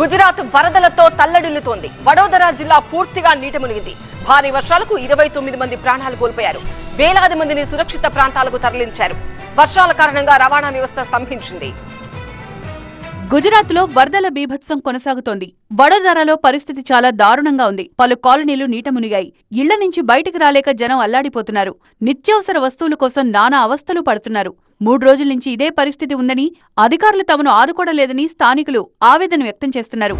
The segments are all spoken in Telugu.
గుజరాత్ వరదలతో తల్లడిల్లుతోంది. వడోదర జిల్లా పూర్తిగా నీట మునిగింది. భారీ వర్షాలకు ఇరవై తొమ్మిది మంది ప్రాణాలు కోల్పోయారు. వేలాది మందిని సురక్షిత ప్రాంతాలకు తరలించారు. వర్షాల కారణంగా రవాణా వ్యవస్థ స్తంభించింది. గుజరాత్లో వరదల బీభత్సం కొనసాగుతోంది. వడోదరాలో పరిస్థితి చాలా దారుణంగా ఉంది. పలు కాలనీలు నీట మునిగాయి. ఇళ్ళ నుంచి బయటికి రాలేక జనం అల్లాడిపోతున్నారు. నిత్యావసర వస్తువుల కోసం నానా అవస్థలు పడుతున్నారు. మూడు రోజుల నుంచి ఇదే పరిస్థితి ఉందని అధికారులు తమను ఆదుకోవలేదని స్థానికులు ఆవేదన వ్యక్తం చేస్తున్నారు.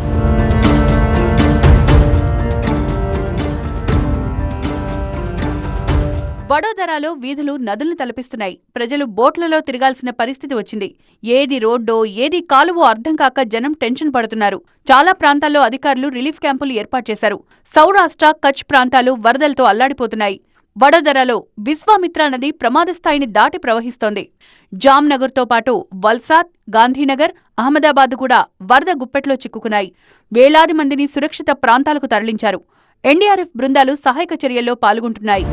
వడోదరాలో వీధులు నదులను తలపిస్తున్నాయి. ప్రజలు బోట్లలో తిరగాల్సిన పరిస్థితి వచ్చింది. ఏది రోడ్డో ఏది కాలువో అర్థం కాక జనం టెన్షన్ పడుతున్నారు. చాలా ప్రాంతాల్లో అధికారులు రిలీఫ్ క్యాంపులు ఏర్పాటు చేశారు. సౌరాష్ట్ర కచ్ ప్రాంతాలు వరదలతో అల్లాడిపోతున్నాయి. వడోదరాలో విశ్వామిత్ర నది ప్రమాద స్థాయిని దాటి ప్రవహిస్తోంది. జామ్నగర్తో పాటు వల్సాద్ గాంధీనగర్ అహ్మదాబాద్ కూడా వరద గుప్పెట్లో చిక్కుకున్నాయి. వేలాది మందిని సురక్షిత ప్రాంతాలకు తరలించారు. ఎన్డీఆర్ఎఫ్ బృందాలు సహాయక చర్యల్లో పాల్గొంటున్నాయి.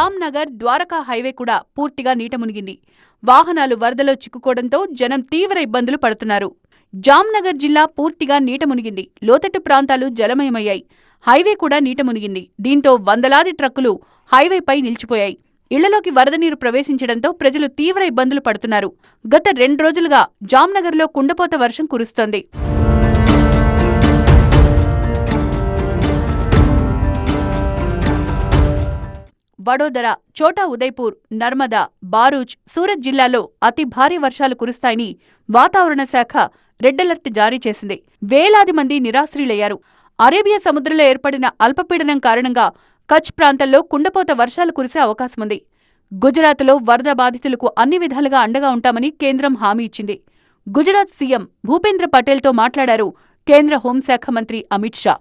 జామ్నగర్ ద్వారకా హైవే కూడా పూర్తిగా నీట మునిగింది. వాహనాలు వరదలో చిక్కుకోవడంతో జనం తీవ్ర ఇబ్బందులు పడుతున్నారు. జామ్నగర్ జిల్లా పూర్తిగా నీట మునిగింది. లోతట్టు ప్రాంతాలు జలమయమయ్యాయి. హైవే కూడా నీట మునిగింది. దీంతో వందలాది ట్రక్కులు హైవేపై నిలిచిపోయాయి. ఇళ్ళలోకి వరద నీరు ప్రవేశించడంతో ప్రజలు తీవ్ర ఇబ్బందులు పడుతున్నారు. గత రెండు రోజులుగా జామ్నగర్లో కుండపోత వర్షం కురుస్తోంది. వడోదర చోటా ఉదయ్పూర్ నర్మదా బారూచ్ సూరత్ జిల్లాలో అతి భారీ వర్షాలు కురుస్తాయని వాతావరణ శాఖ రెడ్ అలర్ట్ జారీ చేసింది. వేలాది మంది నిరాశ్రీలయ్యారు అరేబియా సముద్రంలో ఏర్పడిన అల్పపీడనం కారణంగా కచ్ ప్రాంతంలో కుండపోత వర్షాలు కురిసే అవకాశముంది. గుజరాత్లో వరద బాధితులకు అన్ని విధాలుగా అండగా ఉంటామని కేంద్రం హామీ ఇచ్చింది. గుజరాత్ సీఎం భూపేంద్ర పటేల్తో మాట్లాడారు కేంద్ర హోంశాఖ మంత్రి అమిత్ షా.